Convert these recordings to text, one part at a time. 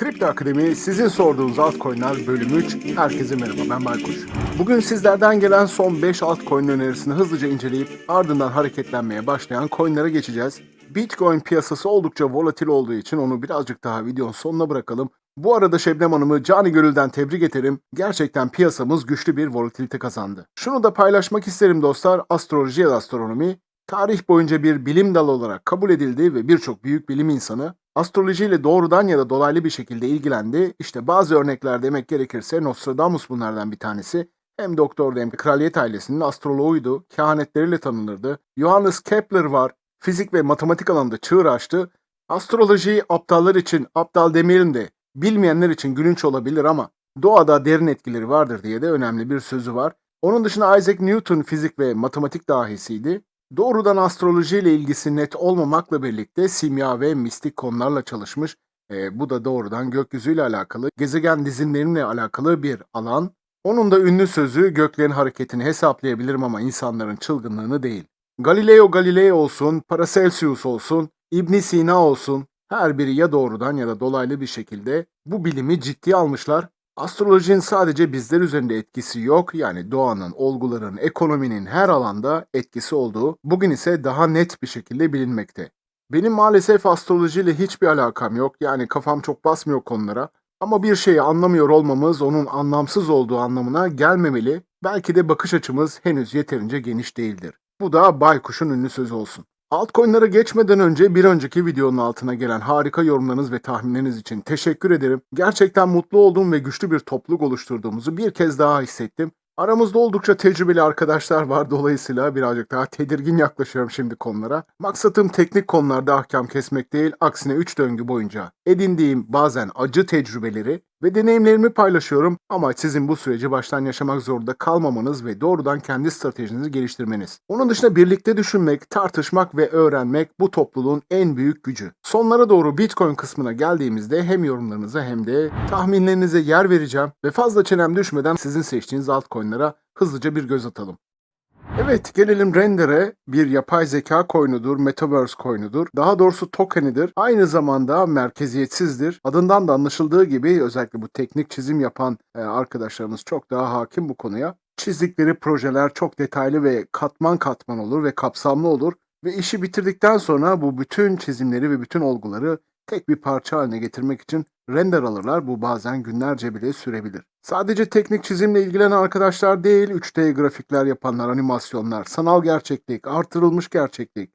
Kripto Akademi sizin sorduğunuz altcoin'ler bölümü 3. Herkese merhaba ben Baykuş. Bugün sizlerden gelen son 5 altcoin önerisini hızlıca inceleyip ardından hareketlenmeye başlayan coin'lere geçeceğiz. Bitcoin piyasası oldukça volatil olduğu için onu birazcık daha videonun sonuna bırakalım. Bu arada Şebnem Hanım'ı cani gönülden tebrik ederim. Gerçekten piyasamız güçlü bir volatilite kazandı. Şunu da paylaşmak isterim dostlar. Astroloji ya da astronomi tarih boyunca bir bilim dalı olarak kabul edildi ve birçok büyük bilim insanı astrolojiyle doğrudan ya da dolaylı bir şekilde ilgilendi. İşte bazı örnekler demek gerekirse Nostradamus bunlardan bir tanesi. Hem doktordu hem de kraliyet ailesinin astroloğuydu, kehanetleriyle tanınırdı. Johannes Kepler var, fizik ve matematik alanında çığır açtı. Astroloji aptallar için, aptal demeyelim de bilmeyenler için gülünç olabilir ama doğada derin etkileri vardır diye de önemli bir sözü var. Onun dışında Isaac Newton fizik ve matematik dahisiydi. Doğrudan astroloji ile ilgisi net olmamakla birlikte simya ve mistik konularla çalışmış. E, bu da doğrudan gökyüzüyle alakalı, gezegen dizinleriyle alakalı bir alan. Onun da ünlü sözü göklerin hareketini hesaplayabilirim ama insanların çılgınlığını değil. Galileo Galilei olsun, Paracelsus olsun, İbn Sina olsun her biri ya doğrudan ya da dolaylı bir şekilde bu bilimi ciddiye almışlar. Astrolojinin sadece bizler üzerinde etkisi yok yani doğanın, olguların, ekonominin her alanda etkisi olduğu bugün ise daha net bir şekilde bilinmekte. Benim maalesef astrolojiyle hiçbir alakam yok yani kafam çok basmıyor konulara. Ama bir şeyi anlamıyor olmamız onun anlamsız olduğu anlamına gelmemeli. Belki de bakış açımız henüz yeterince geniş değildir. Bu da Baykuş'un ünlü sözü olsun. Altcoin'lara geçmeden önce bir önceki videonun altına gelen harika yorumlarınız ve tahminleriniz için teşekkür ederim. Gerçekten mutlu olduğum ve güçlü bir topluluk oluşturduğumuzu bir kez daha hissettim. Aramızda oldukça tecrübeli arkadaşlar var dolayısıyla birazcık daha tedirgin yaklaşıyorum şimdi konulara. Maksatım teknik konularda ahkam kesmek değil, aksine 3 döngü boyunca edindiğim bazen acı tecrübeleri ve deneyimlerimi paylaşıyorum. Ama sizin bu süreci baştan yaşamak zorunda kalmamanız ve doğrudan kendi stratejinizi geliştirmeniz. Onun dışında birlikte düşünmek, tartışmak ve öğrenmek bu topluluğun en büyük gücü. Sonlara doğru Bitcoin kısmına geldiğimizde hem yorumlarınıza hem de tahminlerinize yer vereceğim ve fazla çenem düşmeden sizin seçtiğiniz altcoin'lara hızlıca bir göz atalım. Evet gelelim Render'e bir yapay zeka coin'udur, metaverse coin'udur. Daha doğrusu token'idir. Aynı zamanda merkeziyetsizdir. Adından da anlaşıldığı gibi özellikle bu teknik çizim yapan e, arkadaşlarımız çok daha hakim bu konuya. Çizdikleri projeler çok detaylı ve katman katman olur ve kapsamlı olur. Ve işi bitirdikten sonra bu bütün çizimleri ve bütün olguları tek bir parça haline getirmek için render alırlar. Bu bazen günlerce bile sürebilir. Sadece teknik çizimle ilgilenen arkadaşlar değil, 3D grafikler yapanlar, animasyonlar, sanal gerçeklik, artırılmış gerçeklik,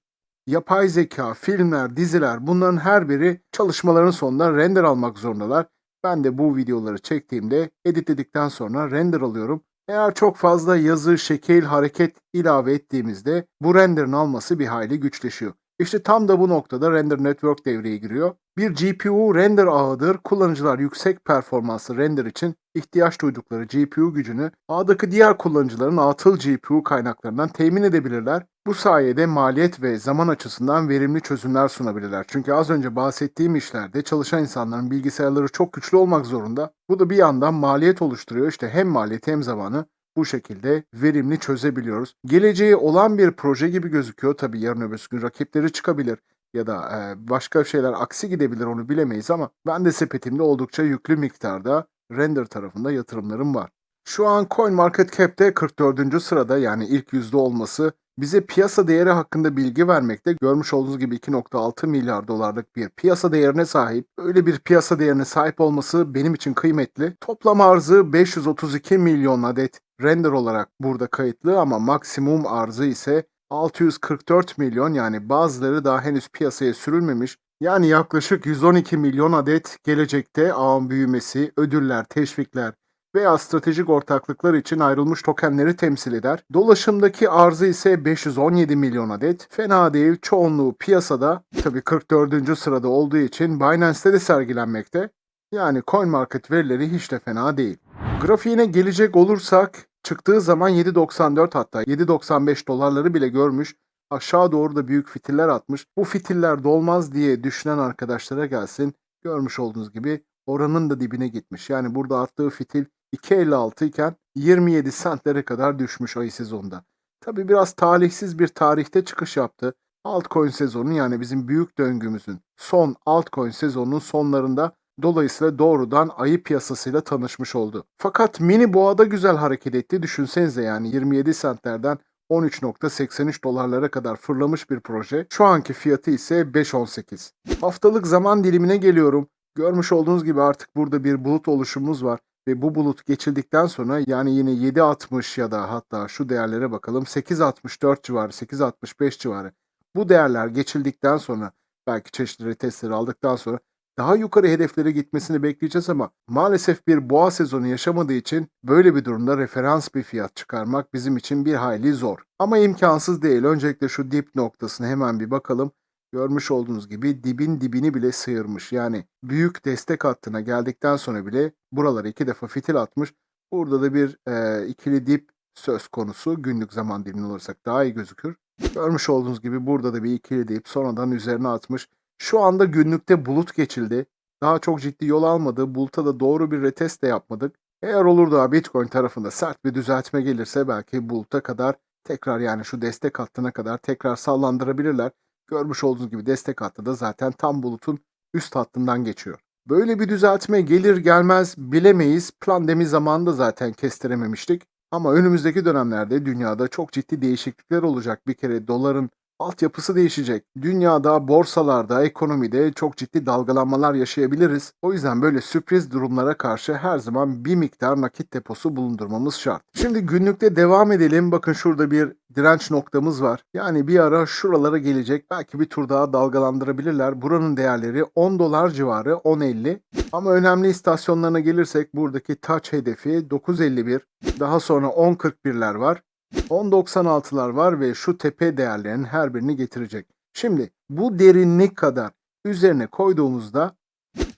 yapay zeka, filmler, diziler bunların her biri çalışmaların sonunda render almak zorundalar. Ben de bu videoları çektiğimde editledikten sonra render alıyorum. Eğer çok fazla yazı, şekil, hareket ilave ettiğimizde bu render'ın alması bir hayli güçleşiyor. İşte tam da bu noktada Render Network devreye giriyor. Bir GPU render ağıdır. Kullanıcılar yüksek performanslı render için ihtiyaç duydukları GPU gücünü ağdaki diğer kullanıcıların atıl GPU kaynaklarından temin edebilirler. Bu sayede maliyet ve zaman açısından verimli çözümler sunabilirler. Çünkü az önce bahsettiğim işlerde çalışan insanların bilgisayarları çok güçlü olmak zorunda. Bu da bir yandan maliyet oluşturuyor. İşte hem maliyeti hem zamanı bu şekilde verimli çözebiliyoruz. Geleceği olan bir proje gibi gözüküyor. Tabii yarın öbür gün rakipleri çıkabilir ya da e, başka şeyler aksi gidebilir onu bilemeyiz ama ben de sepetimde oldukça yüklü miktarda render tarafında yatırımlarım var. Şu an CoinMarketCap'te 44. sırada yani ilk yüzde olması bize piyasa değeri hakkında bilgi vermekte. Görmüş olduğunuz gibi 2.6 milyar dolarlık bir piyasa değerine sahip. Öyle bir piyasa değerine sahip olması benim için kıymetli. Toplam arzı 532 milyon adet render olarak burada kayıtlı ama maksimum arzı ise 644 milyon yani bazıları daha henüz piyasaya sürülmemiş. Yani yaklaşık 112 milyon adet gelecekte ağın büyümesi, ödüller, teşvikler veya stratejik ortaklıklar için ayrılmış tokenleri temsil eder. Dolaşımdaki arzı ise 517 milyon adet. Fena değil çoğunluğu piyasada tabi 44. sırada olduğu için Binance'te de sergilenmekte. Yani CoinMarket verileri hiç de fena değil. Grafiğine gelecek olursak çıktığı zaman 7.94 hatta 7.95 dolarları bile görmüş. Aşağı doğru da büyük fitiller atmış. Bu fitiller dolmaz diye düşünen arkadaşlara gelsin. Görmüş olduğunuz gibi oranın da dibine gitmiş. Yani burada attığı fitil 2.56 iken 27 sentlere kadar düşmüş ayı sezonda. Tabi biraz talihsiz bir tarihte çıkış yaptı. Altcoin sezonu yani bizim büyük döngümüzün son altcoin sezonunun sonlarında Dolayısıyla doğrudan ayı piyasasıyla tanışmış oldu. Fakat mini boğada güzel hareket etti. Düşünsenize yani 27 centlerden 13.83 dolarlara kadar fırlamış bir proje. Şu anki fiyatı ise 5.18. Haftalık zaman dilimine geliyorum. Görmüş olduğunuz gibi artık burada bir bulut oluşumumuz var ve bu bulut geçildikten sonra yani yine 7.60 ya da hatta şu değerlere bakalım 8.64 civarı 8.65 civarı bu değerler geçildikten sonra belki çeşitli testleri aldıktan sonra daha yukarı hedeflere gitmesini bekleyeceğiz ama maalesef bir boğa sezonu yaşamadığı için böyle bir durumda referans bir fiyat çıkarmak bizim için bir hayli zor. Ama imkansız değil. Öncelikle şu dip noktasına hemen bir bakalım. Görmüş olduğunuz gibi dibin dibini bile sıyırmış. Yani büyük destek hattına geldikten sonra bile buralara iki defa fitil atmış. Burada da bir e, ikili dip söz konusu. Günlük zaman dilimini alırsak daha iyi gözükür. Görmüş olduğunuz gibi burada da bir ikili dip sonradan üzerine atmış. Şu anda günlükte bulut geçildi. Daha çok ciddi yol almadı. Buluta da doğru bir retest de yapmadık. Eğer olur da Bitcoin tarafında sert bir düzeltme gelirse belki buluta kadar tekrar yani şu destek hattına kadar tekrar sallandırabilirler. Görmüş olduğunuz gibi destek hattı da zaten tam bulutun üst hattından geçiyor. Böyle bir düzeltme gelir gelmez bilemeyiz. Pandemi zamanında zaten kestirememiştik. Ama önümüzdeki dönemlerde dünyada çok ciddi değişiklikler olacak. Bir kere doların altyapısı değişecek. Dünyada, borsalarda, ekonomide çok ciddi dalgalanmalar yaşayabiliriz. O yüzden böyle sürpriz durumlara karşı her zaman bir miktar nakit deposu bulundurmamız şart. Şimdi günlükte devam edelim. Bakın şurada bir direnç noktamız var. Yani bir ara şuralara gelecek. Belki bir tur daha dalgalandırabilirler. Buranın değerleri 10 dolar civarı, 10.50. Ama önemli istasyonlarına gelirsek buradaki touch hedefi 9.51. Daha sonra 10.41'ler var. 10.96'lar var ve şu tepe değerlerinin her birini getirecek. Şimdi bu derinlik kadar üzerine koyduğumuzda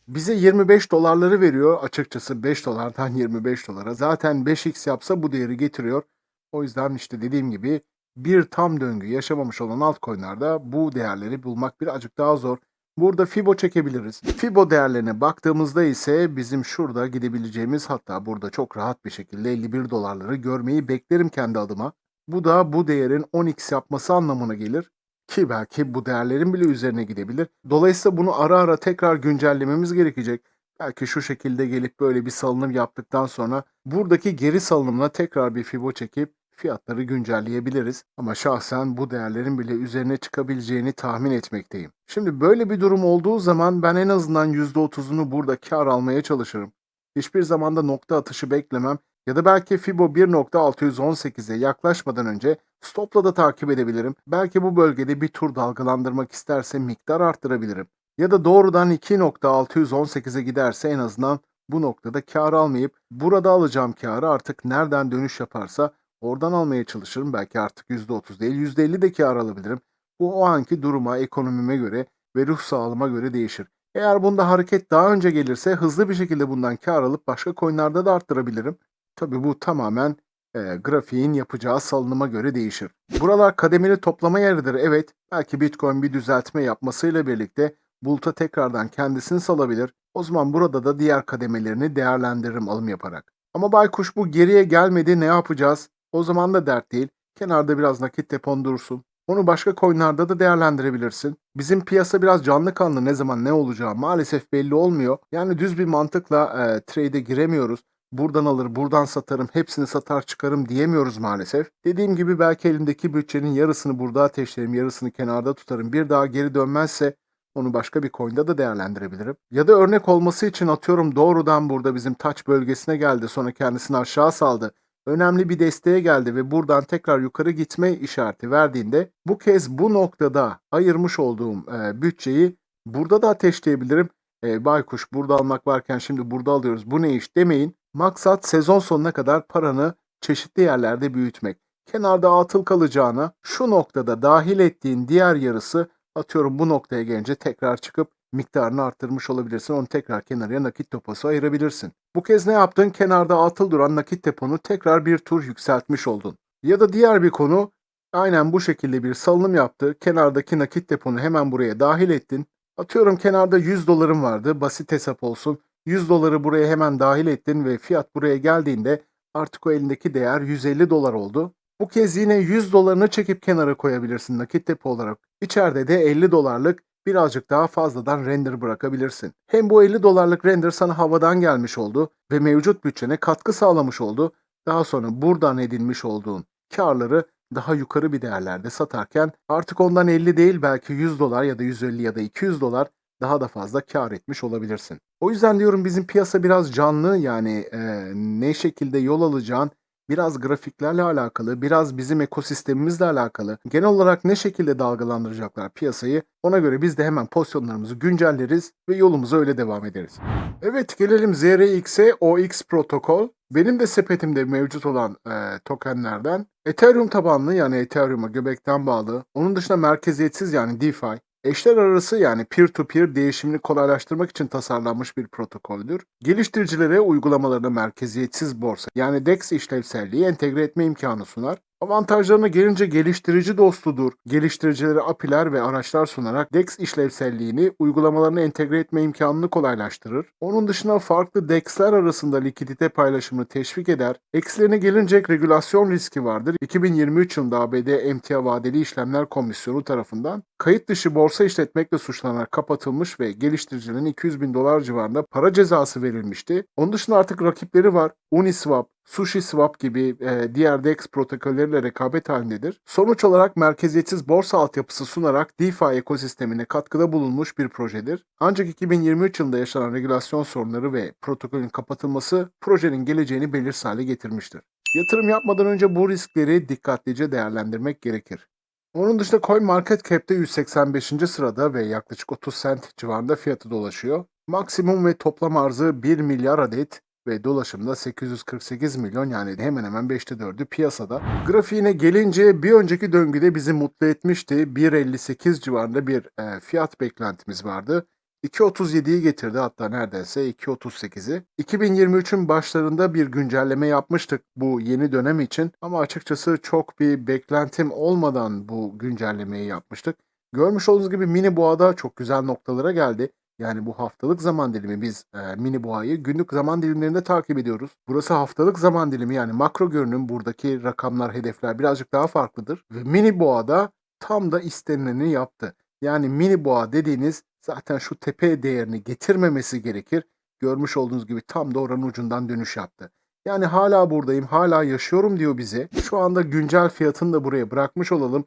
bize 25 dolarları veriyor. Açıkçası 5 dolardan 25 dolara. Zaten 5x yapsa bu değeri getiriyor. O yüzden işte dediğim gibi bir tam döngü yaşamamış olan altcoin'larda bu değerleri bulmak birazcık daha zor. Burada Fibo çekebiliriz. Fibo değerlerine baktığımızda ise bizim şurada gidebileceğimiz hatta burada çok rahat bir şekilde 51 dolarları görmeyi beklerim kendi adıma. Bu da bu değerin 10x yapması anlamına gelir. Ki belki bu değerlerin bile üzerine gidebilir. Dolayısıyla bunu ara ara tekrar güncellememiz gerekecek. Belki şu şekilde gelip böyle bir salınım yaptıktan sonra buradaki geri salınımla tekrar bir Fibo çekip fiyatları güncelleyebiliriz. Ama şahsen bu değerlerin bile üzerine çıkabileceğini tahmin etmekteyim. Şimdi böyle bir durum olduğu zaman ben en azından %30'unu burada kar almaya çalışırım. Hiçbir zamanda nokta atışı beklemem ya da belki Fibo 1.618'e yaklaşmadan önce stopla da takip edebilirim. Belki bu bölgede bir tur dalgalandırmak isterse miktar arttırabilirim. Ya da doğrudan 2.618'e giderse en azından bu noktada kar almayıp burada alacağım karı artık nereden dönüş yaparsa oradan almaya çalışırım. Belki artık %30 değil %50 de kar alabilirim. Bu o anki duruma, ekonomime göre ve ruh sağlığıma göre değişir. Eğer bunda hareket daha önce gelirse hızlı bir şekilde bundan kar alıp başka coinlerde de arttırabilirim. Tabii bu tamamen e, grafiğin yapacağı salınıma göre değişir. Buralar kademeli toplama yeridir evet. Belki Bitcoin bir düzeltme yapmasıyla birlikte buluta tekrardan kendisini salabilir. O zaman burada da diğer kademelerini değerlendiririm alım yaparak. Ama baykuş bu geriye gelmedi ne yapacağız? O zaman da dert değil. Kenarda biraz nakit depon dursun. Onu başka coinlarda da değerlendirebilirsin. Bizim piyasa biraz canlı kanlı ne zaman ne olacağı maalesef belli olmuyor. Yani düz bir mantıkla e, trade'e giremiyoruz. Buradan alır, buradan satarım, hepsini satar çıkarım diyemiyoruz maalesef. Dediğim gibi belki elimdeki bütçenin yarısını burada ateşlerim, yarısını kenarda tutarım. Bir daha geri dönmezse onu başka bir coin'da da değerlendirebilirim. Ya da örnek olması için atıyorum doğrudan burada bizim touch bölgesine geldi sonra kendisini aşağı saldı önemli bir desteğe geldi ve buradan tekrar yukarı gitme işareti verdiğinde bu kez bu noktada ayırmış olduğum e, bütçeyi burada da ateşleyebilirim. E, baykuş burada almak varken şimdi burada alıyoruz bu ne iş demeyin. Maksat sezon sonuna kadar paranı çeşitli yerlerde büyütmek. Kenarda atıl kalacağına şu noktada dahil ettiğin diğer yarısı atıyorum bu noktaya gelince tekrar çıkıp miktarını arttırmış olabilirsin. Onu tekrar kenarıya nakit deposu ayırabilirsin. Bu kez ne yaptın? Kenarda atıl duran nakit deponu tekrar bir tur yükseltmiş oldun. Ya da diğer bir konu aynen bu şekilde bir salınım yaptı. Kenardaki nakit deponu hemen buraya dahil ettin. Atıyorum kenarda 100 dolarım vardı. Basit hesap olsun. 100 doları buraya hemen dahil ettin ve fiyat buraya geldiğinde artık o elindeki değer 150 dolar oldu. Bu kez yine 100 dolarını çekip kenara koyabilirsin nakit depo olarak. İçeride de 50 dolarlık birazcık daha fazladan render bırakabilirsin. Hem bu 50 dolarlık render sana havadan gelmiş oldu ve mevcut bütçene katkı sağlamış oldu. Daha sonra buradan edinmiş olduğun karları daha yukarı bir değerlerde satarken artık ondan 50 değil belki 100 dolar ya da 150 ya da 200 dolar daha da fazla kar etmiş olabilirsin. O yüzden diyorum bizim piyasa biraz canlı yani e, ne şekilde yol alacağın biraz grafiklerle alakalı, biraz bizim ekosistemimizle alakalı, genel olarak ne şekilde dalgalandıracaklar piyasayı ona göre biz de hemen pozisyonlarımızı güncelleriz ve yolumuza öyle devam ederiz. Evet gelelim ZRX'e OX protokol. Benim de sepetimde mevcut olan e, tokenlerden Ethereum tabanlı yani Ethereum'a göbekten bağlı. Onun dışında merkeziyetsiz yani DeFi. Eşler arası yani peer-to-peer değişimini kolaylaştırmak için tasarlanmış bir protokoldür. Geliştiricilere uygulamalarını merkeziyetsiz borsa yani DEX işlevselliği entegre etme imkanı sunar. Avantajlarına gelince geliştirici dostudur. Geliştiricilere API'ler ve araçlar sunarak DEX işlevselliğini uygulamalarına entegre etme imkanını kolaylaştırır. Onun dışında farklı DEX'ler arasında likidite paylaşımını teşvik eder. Eksilerine gelince regülasyon riski vardır. 2023 yılında ABD Emtia Vadeli İşlemler Komisyonu tarafından kayıt dışı borsa işletmekle suçlanarak kapatılmış ve geliştiricilerin 200 bin dolar civarında para cezası verilmişti. Onun dışında artık rakipleri var. Uniswap, SushiSwap gibi e, diğer DEX protokolleriyle rekabet halindedir. Sonuç olarak merkeziyetsiz borsa altyapısı sunarak DeFi ekosistemine katkıda bulunmuş bir projedir. Ancak 2023 yılında yaşanan regülasyon sorunları ve protokolün kapatılması projenin geleceğini belirsiz hale getirmiştir. Yatırım yapmadan önce bu riskleri dikkatlice değerlendirmek gerekir. Onun dışında CoinMarketCap'te 185. sırada ve yaklaşık 30 cent civarında fiyatı dolaşıyor. Maksimum ve toplam arzı 1 milyar adet ve dolaşımda 848 milyon yani hemen hemen 5'te 4'ü piyasada. Grafiğine gelince bir önceki döngüde bizi mutlu etmişti. 1.58 civarında bir e, fiyat beklentimiz vardı. 2.37'yi getirdi hatta neredeyse 2.38'i. 2023'ün başlarında bir güncelleme yapmıştık bu yeni dönem için ama açıkçası çok bir beklentim olmadan bu güncellemeyi yapmıştık. Görmüş olduğunuz gibi mini boğada çok güzel noktalara geldi. Yani bu haftalık zaman dilimi biz e, mini boğayı günlük zaman dilimlerinde takip ediyoruz. Burası haftalık zaman dilimi yani makro görünüm buradaki rakamlar hedefler birazcık daha farklıdır. Ve mini boğada tam da istenileni yaptı. Yani mini boğa dediğiniz zaten şu tepe değerini getirmemesi gerekir. Görmüş olduğunuz gibi tam da oranın ucundan dönüş yaptı. Yani hala buradayım, hala yaşıyorum diyor bize. Şu anda güncel fiyatını da buraya bırakmış olalım.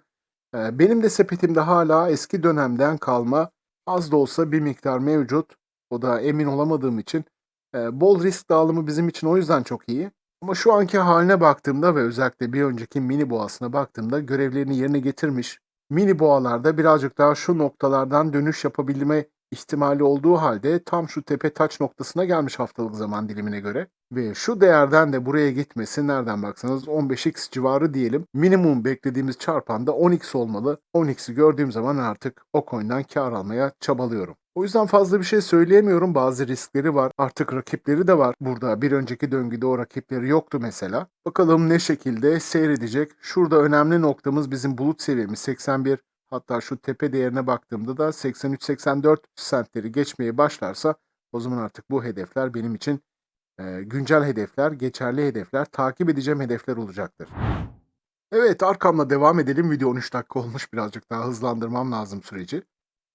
Benim de sepetimde hala eski dönemden kalma az da olsa bir miktar mevcut. O da emin olamadığım için. Ee, Bol risk dağılımı bizim için o yüzden çok iyi. Ama şu anki haline baktığımda ve özellikle bir önceki mini boğasına baktığımda görevlerini yerine getirmiş. Mini boğalarda birazcık daha şu noktalardan dönüş yapabilme ihtimali olduğu halde tam şu tepe taç noktasına gelmiş haftalık zaman dilimine göre. Ve şu değerden de buraya gitmesi nereden baksanız 15x civarı diyelim. Minimum beklediğimiz çarpan da 10x olmalı. 10x'i gördüğüm zaman artık o coin'den kar almaya çabalıyorum. O yüzden fazla bir şey söyleyemiyorum. Bazı riskleri var. Artık rakipleri de var. Burada bir önceki döngüde o rakipleri yoktu mesela. Bakalım ne şekilde seyredecek. Şurada önemli noktamız bizim bulut seviyemiz 81. Hatta şu tepe değerine baktığımda da 83-84 sentleri geçmeye başlarsa o zaman artık bu hedefler benim için e, güncel hedefler, geçerli hedefler, takip edeceğim hedefler olacaktır. Evet arkamla devam edelim. Video 13 dakika olmuş. Birazcık daha hızlandırmam lazım süreci.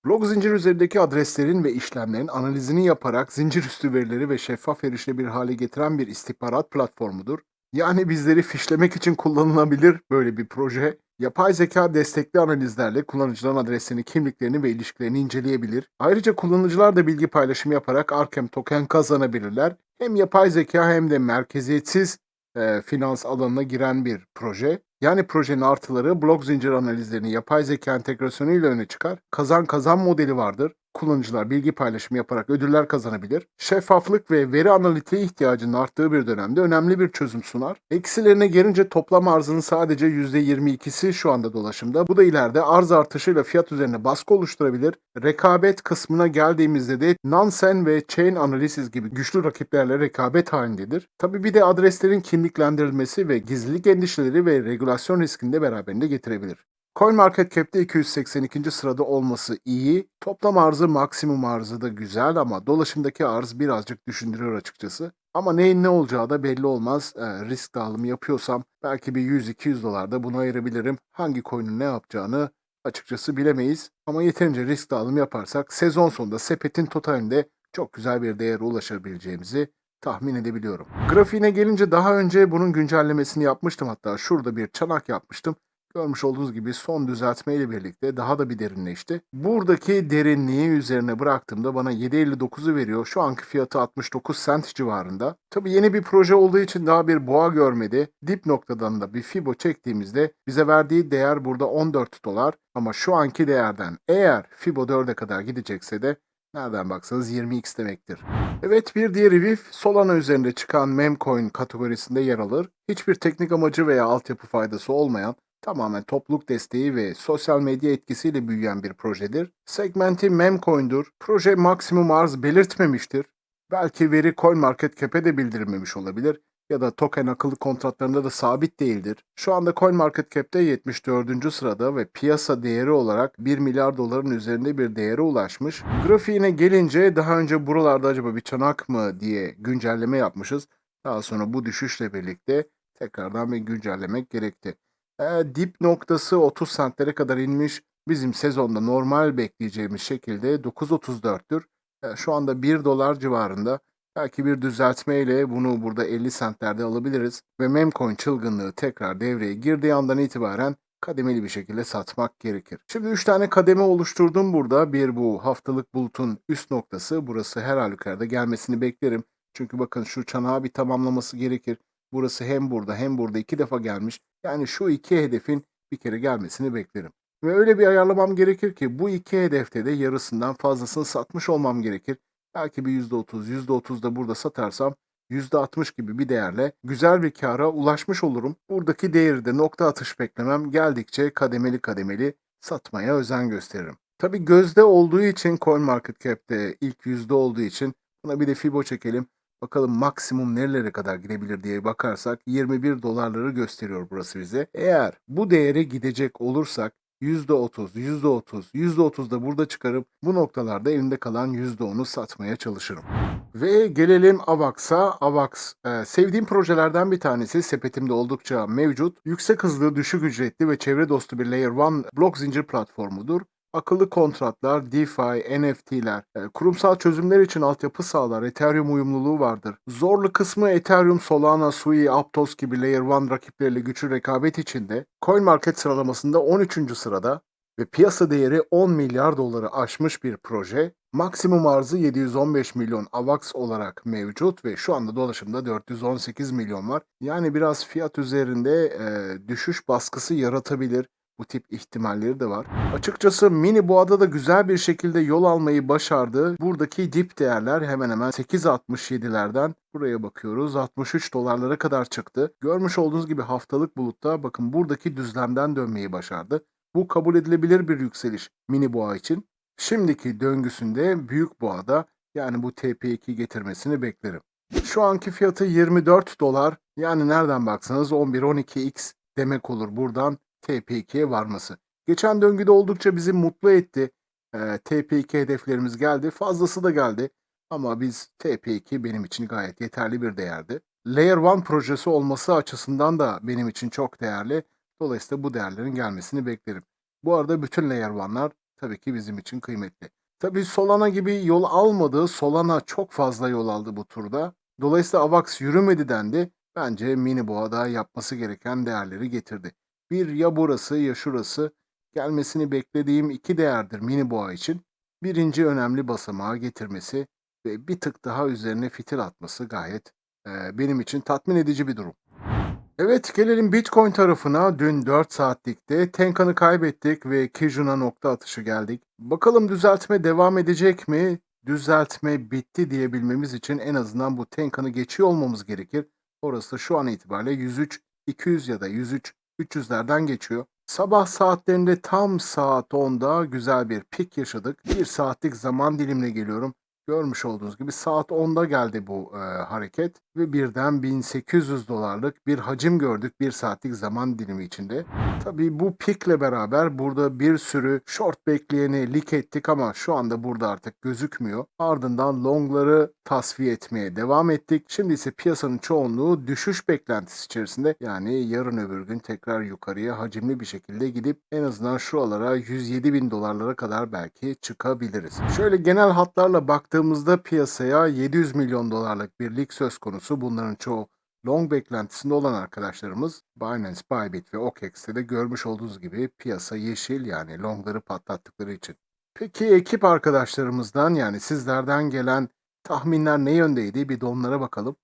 Blog zincir üzerindeki adreslerin ve işlemlerin analizini yaparak zincir üstü verileri ve şeffaf erişilebilir hale getiren bir istihbarat platformudur. Yani bizleri fişlemek için kullanılabilir böyle bir proje. Yapay zeka destekli analizlerle kullanıcıların adreslerini, kimliklerini ve ilişkilerini inceleyebilir. Ayrıca kullanıcılar da bilgi paylaşımı yaparak Arkham token kazanabilirler. Hem yapay zeka hem de merkeziyetsiz e, finans alanına giren bir proje. Yani projenin artıları blok zincir analizlerini yapay zeka entegrasyonu ile öne çıkar. Kazan kazan modeli vardır. Kullanıcılar bilgi paylaşımı yaparak ödüller kazanabilir. Şeffaflık ve veri analitiğe ihtiyacının arttığı bir dönemde önemli bir çözüm sunar. Eksilerine gelince toplam arzının sadece %22'si şu anda dolaşımda. Bu da ileride arz artışıyla fiyat üzerine baskı oluşturabilir. Rekabet kısmına geldiğimizde de Nansen ve Chain Analysis gibi güçlü rakiplerle rekabet halindedir. Tabi bir de adreslerin kimliklendirilmesi ve gizlilik endişeleri ve regülasyon riskini de beraberinde getirebilir. CoinMarketCap'te 282. sırada olması iyi. Toplam arzı maksimum arzı da güzel ama dolaşımdaki arz birazcık düşündürüyor açıkçası. Ama neyin ne olacağı da belli olmaz. E, risk dağılımı yapıyorsam belki bir 100-200 dolarda bunu ayırabilirim. Hangi coin'in ne yapacağını açıkçası bilemeyiz. Ama yeterince risk dağılımı yaparsak sezon sonunda sepetin totalinde çok güzel bir değere ulaşabileceğimizi tahmin edebiliyorum. Grafiğine gelince daha önce bunun güncellemesini yapmıştım hatta şurada bir çanak yapmıştım. Görmüş olduğunuz gibi son düzeltme ile birlikte daha da bir derinleşti. Buradaki derinliği üzerine bıraktığımda bana 7.59'u veriyor. Şu anki fiyatı 69 cent civarında. Tabi yeni bir proje olduğu için daha bir boğa görmedi. Dip noktadan da bir fibo çektiğimizde bize verdiği değer burada 14 dolar. Ama şu anki değerden eğer fibo 4'e kadar gidecekse de nereden baksanız 20x demektir. Evet bir diğeri VIF Solana üzerinde çıkan memcoin kategorisinde yer alır. Hiçbir teknik amacı veya altyapı faydası olmayan tamamen topluluk desteği ve sosyal medya etkisiyle büyüyen bir projedir. Segmenti memcoin'dur. Proje maksimum arz belirtmemiştir. Belki veri CoinMarketCap'e de bildirilmemiş olabilir ya da token akıllı kontratlarında da sabit değildir. Şu anda CoinMarketCap'te 74. sırada ve piyasa değeri olarak 1 milyar doların üzerinde bir değere ulaşmış. Grafiğine gelince daha önce buralarda acaba bir çanak mı diye güncelleme yapmışız. Daha sonra bu düşüşle birlikte tekrardan bir güncellemek gerekti. E, dip noktası 30 centlere kadar inmiş. Bizim sezonda normal bekleyeceğimiz şekilde 9.34'tür. E, şu anda 1 dolar civarında. Belki bir düzeltmeyle bunu burada 50 centlerde alabiliriz. Ve memcoin çılgınlığı tekrar devreye girdiği andan itibaren kademeli bir şekilde satmak gerekir. Şimdi 3 tane kademe oluşturdum burada. Bir bu haftalık bulutun üst noktası. Burası her halükarda gelmesini beklerim. Çünkü bakın şu çanağı bir tamamlaması gerekir. Burası hem burada hem burada iki defa gelmiş. Yani şu iki hedefin bir kere gelmesini beklerim. Ve öyle bir ayarlamam gerekir ki bu iki hedefte de yarısından fazlasını satmış olmam gerekir. Belki bir %30, %30 da burada satarsam %60 gibi bir değerle güzel bir kara ulaşmış olurum. Buradaki değeri de nokta atış beklemem geldikçe kademeli kademeli satmaya özen gösteririm. Tabi gözde olduğu için CoinMarketCap'te ilk yüzde olduğu için buna bir de Fibo çekelim. Bakalım maksimum nerelere kadar gidebilir diye bakarsak 21 dolarları gösteriyor burası bize. Eğer bu değere gidecek olursak %30, %30, %30 da burada çıkarıp bu noktalarda elimde kalan %10'u satmaya çalışırım. Ve gelelim Avax'a. Avax e, sevdiğim projelerden bir tanesi. Sepetimde oldukça mevcut. Yüksek hızlı, düşük ücretli ve çevre dostu bir Layer 1 blok zincir platformudur akıllı kontratlar, DeFi, NFT'ler, e, kurumsal çözümler için altyapı sağlar, Ethereum uyumluluğu vardır. Zorlu kısmı Ethereum, Solana, Sui, Aptos gibi Layer 1 rakipleriyle güçlü rekabet içinde. CoinMarket sıralamasında 13. sırada ve piyasa değeri 10 milyar doları aşmış bir proje. Maksimum arzı 715 milyon AVAX olarak mevcut ve şu anda dolaşımda 418 milyon var. Yani biraz fiyat üzerinde e, düşüş baskısı yaratabilir. Bu tip ihtimalleri de var. Açıkçası mini boğada da güzel bir şekilde yol almayı başardı. Buradaki dip değerler hemen hemen 8.67'lerden buraya bakıyoruz 63 dolarlara kadar çıktı. Görmüş olduğunuz gibi haftalık bulutta bakın buradaki düzlemden dönmeyi başardı. Bu kabul edilebilir bir yükseliş mini boğa için. Şimdiki döngüsünde büyük boğada yani bu TP2 getirmesini beklerim. Şu anki fiyatı 24 dolar yani nereden baksanız 11-12x demek olur buradan TP2'ye varması. Geçen döngüde oldukça bizi mutlu etti. E, TP2 hedeflerimiz geldi. Fazlası da geldi. Ama biz TP2 benim için gayet yeterli bir değerdi. Layer 1 projesi olması açısından da benim için çok değerli. Dolayısıyla bu değerlerin gelmesini beklerim. Bu arada bütün Layer 1'lar tabii ki bizim için kıymetli. Tabii Solana gibi yol almadı. Solana çok fazla yol aldı bu turda. Dolayısıyla AVAX yürümedi dendi. Bence Mini Boğa da yapması gereken değerleri getirdi. Bir ya burası ya şurası gelmesini beklediğim iki değerdir mini boğa için. Birinci önemli basamağı getirmesi ve bir tık daha üzerine fitil atması gayet e, benim için tatmin edici bir durum. Evet gelelim Bitcoin tarafına. Dün 4 saatlikte Tenkan'ı kaybettik ve Kijun'a nokta atışı geldik. Bakalım düzeltme devam edecek mi? Düzeltme bitti diyebilmemiz için en azından bu Tenkan'ı geçiyor olmamız gerekir. Orası şu an itibariyle 103 200 ya da 103 300'lerden geçiyor. Sabah saatlerinde tam saat 10'da güzel bir pik yaşadık. Bir saatlik zaman dilimine geliyorum. Görmüş olduğunuz gibi saat 10'da geldi bu e, hareket ve birden 1800 dolarlık bir hacim gördük bir saatlik zaman dilimi içinde. Tabii bu pikle beraber burada bir sürü short bekleyeni lik ettik ama şu anda burada artık gözükmüyor. Ardından longları tasfiye etmeye devam ettik. Şimdi ise piyasanın çoğunluğu düşüş beklentisi içerisinde yani yarın öbür gün tekrar yukarıya hacimli bir şekilde gidip en azından şuralara 107 bin dolarlara kadar belki çıkabiliriz. Şöyle genel hatlarla baktığımızda piyasaya 700 milyon dolarlık bir lig söz konusu. Bunların çoğu long beklentisinde olan arkadaşlarımız Binance, Bybit ve OKEX'te de görmüş olduğunuz gibi piyasa yeşil yani longları patlattıkları için. Peki ekip arkadaşlarımızdan yani sizlerden gelen tahminler ne yöndeydi bir de onlara bakalım.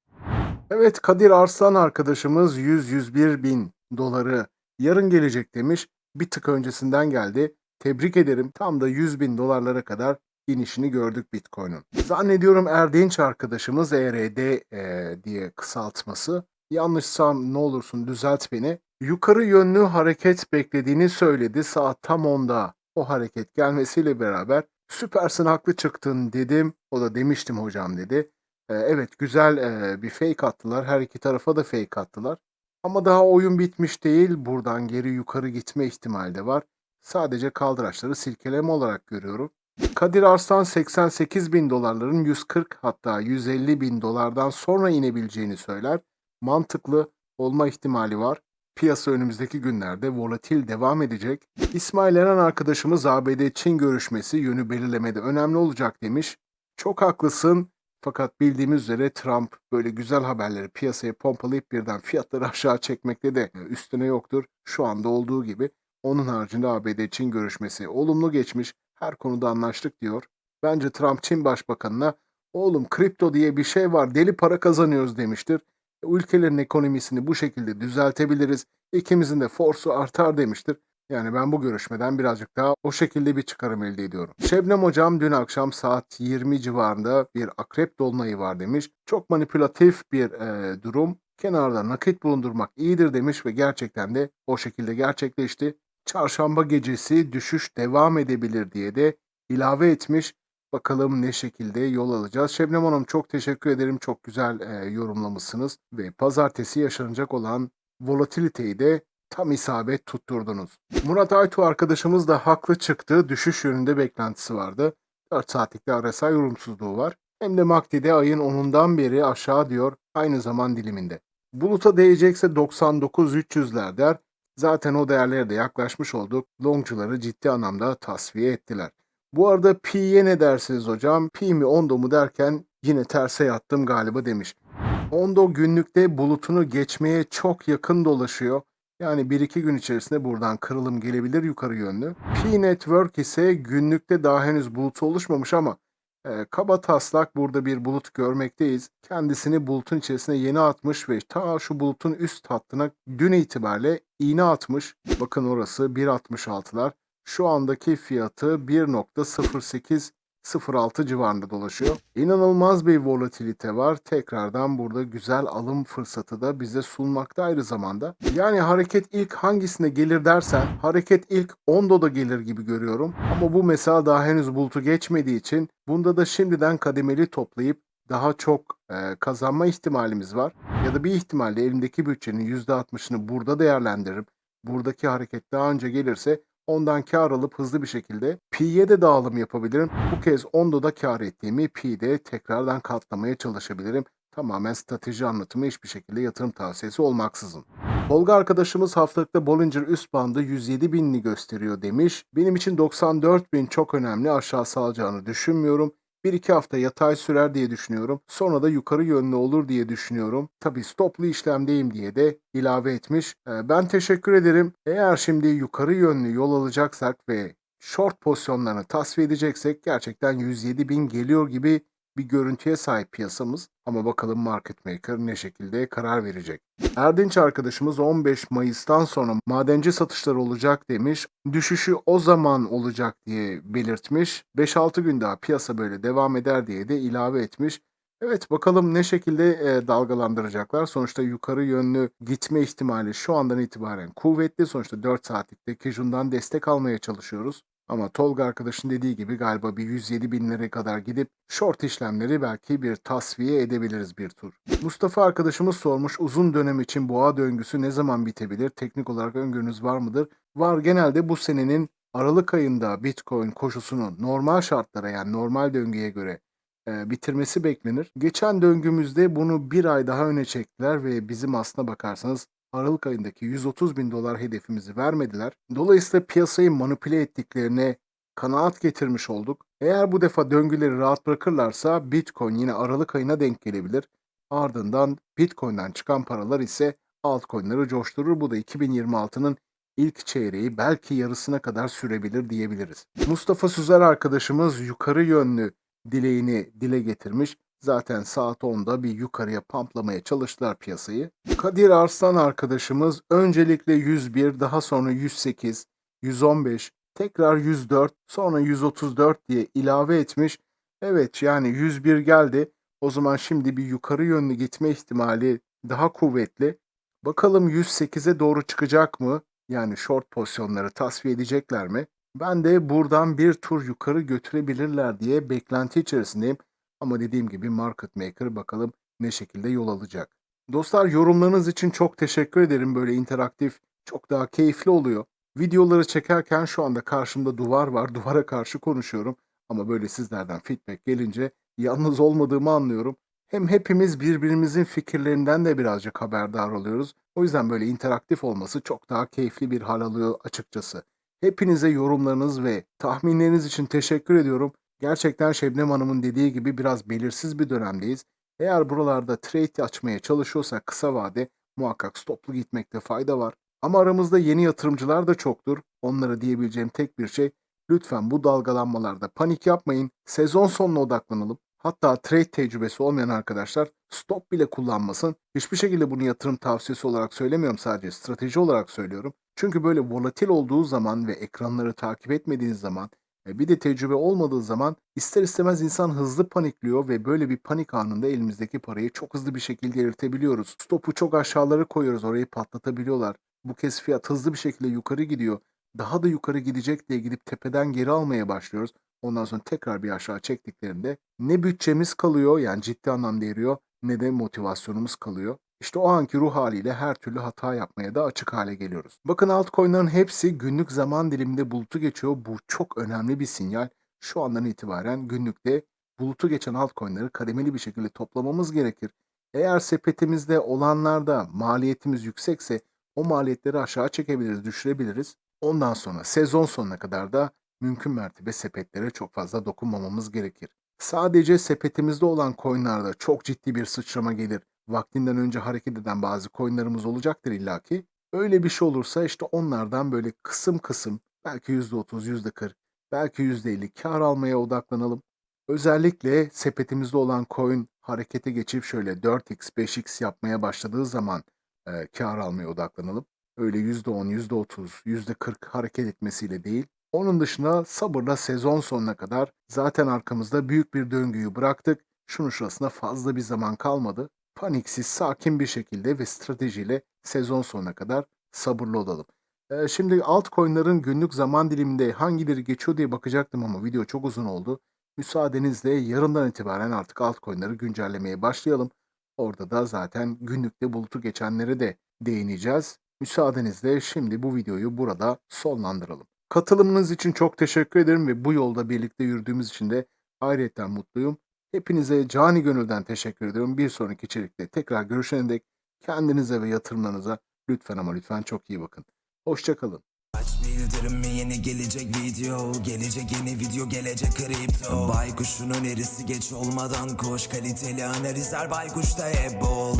Evet Kadir Arslan arkadaşımız 100-101 bin doları yarın gelecek demiş. Bir tık öncesinden geldi. Tebrik ederim. Tam da 100 bin dolarlara kadar inişini gördük Bitcoin'un. Zannediyorum Erdinç arkadaşımız ERD e, diye kısaltması. Yanlışsam ne olursun düzelt beni. Yukarı yönlü hareket beklediğini söyledi. Saat tam 10'da o hareket gelmesiyle beraber süpersin haklı çıktın dedim. O da demiştim hocam dedi. E, evet güzel e, bir fake attılar. Her iki tarafa da fake attılar. Ama daha oyun bitmiş değil. Buradan geri yukarı gitme ihtimali de var. Sadece kaldıraçları silkeleme olarak görüyorum. Kadir Arslan 88 bin dolarların 140 hatta 150 bin dolardan sonra inebileceğini söyler. Mantıklı olma ihtimali var. Piyasa önümüzdeki günlerde volatil devam edecek. İsmail Eren arkadaşımız ABD-Çin görüşmesi yönü belirlemede önemli olacak demiş. Çok haklısın. Fakat bildiğimiz üzere Trump böyle güzel haberleri piyasaya pompalayıp birden fiyatları aşağı çekmekte de üstüne yoktur. Şu anda olduğu gibi. Onun haricinde ABD-Çin görüşmesi olumlu geçmiş. Her konuda anlaştık diyor. Bence Trump Çin Başbakanına oğlum kripto diye bir şey var deli para kazanıyoruz demiştir. Ülkelerin ekonomisini bu şekilde düzeltebiliriz. İkimizin de forsu artar demiştir. Yani ben bu görüşmeden birazcık daha o şekilde bir çıkarım elde ediyorum. Şebnem Hocam dün akşam saat 20 civarında bir akrep dolunayı var demiş. Çok manipülatif bir e, durum. Kenarda nakit bulundurmak iyidir demiş ve gerçekten de o şekilde gerçekleşti. Çarşamba gecesi düşüş devam edebilir diye de ilave etmiş. Bakalım ne şekilde yol alacağız. Şebnem Hanım çok teşekkür ederim. Çok güzel e, yorumlamışsınız. Ve pazartesi yaşanacak olan volatiliteyi de tam isabet tutturdunuz. Murat Aytu arkadaşımız da haklı çıktı. Düşüş yönünde beklentisi vardı. 4 saatlik de RSI yorumsuzluğu var. Hem de MACD'de ayın 10'undan beri aşağı diyor aynı zaman diliminde. Buluta değecekse 99-300'ler der. Zaten o değerlere de yaklaşmış olduk. Longcuları ciddi anlamda tasfiye ettiler. Bu arada P'ye ne dersiniz hocam? P mi Ondo mu derken yine terse yattım galiba demiş. Ondo günlükte bulutunu geçmeye çok yakın dolaşıyor. Yani 1-2 gün içerisinde buradan kırılım gelebilir yukarı yönlü. P Network ise günlükte daha henüz bulutu oluşmamış ama e, kaba taslak burada bir bulut görmekteyiz. Kendisini bulutun içerisine yeni atmış ve ta şu bulutun üst hattına dün itibariyle iğne atmış. Bakın orası 1.66'lar. Şu andaki fiyatı 1.0806 civarında dolaşıyor. İnanılmaz bir volatilite var. Tekrardan burada güzel alım fırsatı da bize sunmakta ayrı zamanda. Yani hareket ilk hangisine gelir dersen hareket ilk Ondo'da gelir gibi görüyorum. Ama bu mesela daha henüz bulutu geçmediği için bunda da şimdiden kademeli toplayıp daha çok e, kazanma ihtimalimiz var. Ya da bir ihtimalle elimdeki bütçenin %60'ını burada değerlendiririm. Buradaki hareket daha önce gelirse ondan kar alıp hızlı bir şekilde P'ye de dağılım yapabilirim. Bu kez Ondo'da kar ettiğimi P'de tekrardan katlamaya çalışabilirim. Tamamen strateji anlatımı hiçbir şekilde yatırım tavsiyesi olmaksızın. Tolga arkadaşımız haftalıkta Bollinger üst bandı 107 binini gösteriyor demiş. Benim için 94 bin çok önemli aşağı salacağını düşünmüyorum. Bir iki hafta yatay sürer diye düşünüyorum. Sonra da yukarı yönlü olur diye düşünüyorum. Tabii stoplu işlemdeyim diye de ilave etmiş. Ee, Ben teşekkür ederim. Eğer şimdi yukarı yönlü yol alacaksak ve short pozisyonlarını tasfiye edeceksek gerçekten 107 bin geliyor gibi bir görüntüye sahip piyasamız. Ama bakalım market maker ne şekilde karar verecek. Erdinç arkadaşımız 15 Mayıs'tan sonra madenci satışları olacak demiş. Düşüşü o zaman olacak diye belirtmiş. 5-6 gün daha piyasa böyle devam eder diye de ilave etmiş. Evet bakalım ne şekilde e, dalgalandıracaklar. Sonuçta yukarı yönlü gitme ihtimali şu andan itibaren kuvvetli. Sonuçta 4 saatlikte Kijun'dan destek almaya çalışıyoruz. Ama Tolga arkadaşın dediği gibi galiba bir 107 binlere kadar gidip short işlemleri belki bir tasfiye edebiliriz bir tur. Mustafa arkadaşımız sormuş uzun dönem için boğa döngüsü ne zaman bitebilir? Teknik olarak öngörünüz var mıdır? Var genelde bu senenin Aralık ayında Bitcoin koşusunu normal şartlara yani normal döngüye göre e, bitirmesi beklenir. Geçen döngümüzde bunu bir ay daha öne çektiler ve bizim aslına bakarsanız Aralık ayındaki 130 bin dolar hedefimizi vermediler. Dolayısıyla piyasayı manipüle ettiklerine kanaat getirmiş olduk. Eğer bu defa döngüleri rahat bırakırlarsa Bitcoin yine Aralık ayına denk gelebilir. Ardından Bitcoin'den çıkan paralar ise altcoin'leri coşturur. Bu da 2026'nın ilk çeyreği belki yarısına kadar sürebilir diyebiliriz. Mustafa Süzer arkadaşımız yukarı yönlü dileğini dile getirmiş. Zaten saat 10'da bir yukarıya pamplamaya çalıştılar piyasayı. Kadir Arslan arkadaşımız öncelikle 101, daha sonra 108, 115, tekrar 104, sonra 134 diye ilave etmiş. Evet yani 101 geldi. O zaman şimdi bir yukarı yönlü gitme ihtimali daha kuvvetli. Bakalım 108'e doğru çıkacak mı? Yani short pozisyonları tasfiye edecekler mi? Ben de buradan bir tur yukarı götürebilirler diye beklenti içerisindeyim. Ama dediğim gibi market maker bakalım ne şekilde yol alacak. Dostlar yorumlarınız için çok teşekkür ederim. Böyle interaktif çok daha keyifli oluyor. Videoları çekerken şu anda karşımda duvar var. Duvara karşı konuşuyorum. Ama böyle sizlerden feedback gelince yalnız olmadığımı anlıyorum. Hem hepimiz birbirimizin fikirlerinden de birazcık haberdar oluyoruz. O yüzden böyle interaktif olması çok daha keyifli bir hal alıyor açıkçası. Hepinize yorumlarınız ve tahminleriniz için teşekkür ediyorum. Gerçekten Şebnem Hanım'ın dediği gibi biraz belirsiz bir dönemdeyiz. Eğer buralarda trade açmaya çalışıyorsak kısa vade muhakkak stoplu gitmekte fayda var. Ama aramızda yeni yatırımcılar da çoktur. Onlara diyebileceğim tek bir şey lütfen bu dalgalanmalarda panik yapmayın. Sezon sonuna odaklanalım. Hatta trade tecrübesi olmayan arkadaşlar stop bile kullanmasın. Hiçbir şekilde bunu yatırım tavsiyesi olarak söylemiyorum sadece strateji olarak söylüyorum. Çünkü böyle volatil olduğu zaman ve ekranları takip etmediğiniz zaman bir de tecrübe olmadığı zaman ister istemez insan hızlı panikliyor ve böyle bir panik anında elimizdeki parayı çok hızlı bir şekilde eritebiliyoruz. Stopu çok aşağılara koyuyoruz orayı patlatabiliyorlar. Bu kez fiyat hızlı bir şekilde yukarı gidiyor. Daha da yukarı gidecek diye gidip tepeden geri almaya başlıyoruz. Ondan sonra tekrar bir aşağı çektiklerinde ne bütçemiz kalıyor yani ciddi anlamda eriyor ne de motivasyonumuz kalıyor. İşte o anki ruh haliyle her türlü hata yapmaya da açık hale geliyoruz. Bakın altcoin'ların hepsi günlük zaman diliminde bulutu geçiyor. Bu çok önemli bir sinyal. Şu andan itibaren günlükte bulutu geçen altcoin'leri kademeli bir şekilde toplamamız gerekir. Eğer sepetimizde olanlarda maliyetimiz yüksekse o maliyetleri aşağı çekebiliriz, düşürebiliriz. Ondan sonra sezon sonuna kadar da mümkün mertebe sepetlere çok fazla dokunmamamız gerekir. Sadece sepetimizde olan coinlarda çok ciddi bir sıçrama gelir. Vaktinden önce hareket eden bazı coinlarımız olacaktır illaki. Öyle bir şey olursa işte onlardan böyle kısım kısım belki %30, %40, belki %50 kar almaya odaklanalım. Özellikle sepetimizde olan coin harekete geçip şöyle 4x, 5x yapmaya başladığı zaman e, kar almaya odaklanalım. Öyle %10, %30, %40 hareket etmesiyle değil. Onun dışında sabırla sezon sonuna kadar zaten arkamızda büyük bir döngüyü bıraktık. Şunun şurasına fazla bir zaman kalmadı. Paniksiz, sakin bir şekilde ve stratejiyle sezon sonuna kadar sabırlı olalım. Ee, şimdi altcoin'ların günlük zaman diliminde hangileri geçiyor diye bakacaktım ama video çok uzun oldu. Müsaadenizle yarından itibaren artık altcoin'ları güncellemeye başlayalım. Orada da zaten günlükte bulutu geçenlere de değineceğiz. Müsaadenizle şimdi bu videoyu burada sonlandıralım. Katılımınız için çok teşekkür ederim ve bu yolda birlikte yürüdüğümüz için de ayrıca mutluyum. Hepinize cani gönülden teşekkür ediyorum. Bir sonraki içerikte tekrar görüşene dek kendinize ve yatırımlarınıza lütfen ama lütfen çok iyi bakın. Hoşçakalın. Aç bildirimi yeni gelecek video Gelecek yeni video gelecek kripto Baykuş'un önerisi geç olmadan koş Kaliteli analizler Baykuş'ta hep bol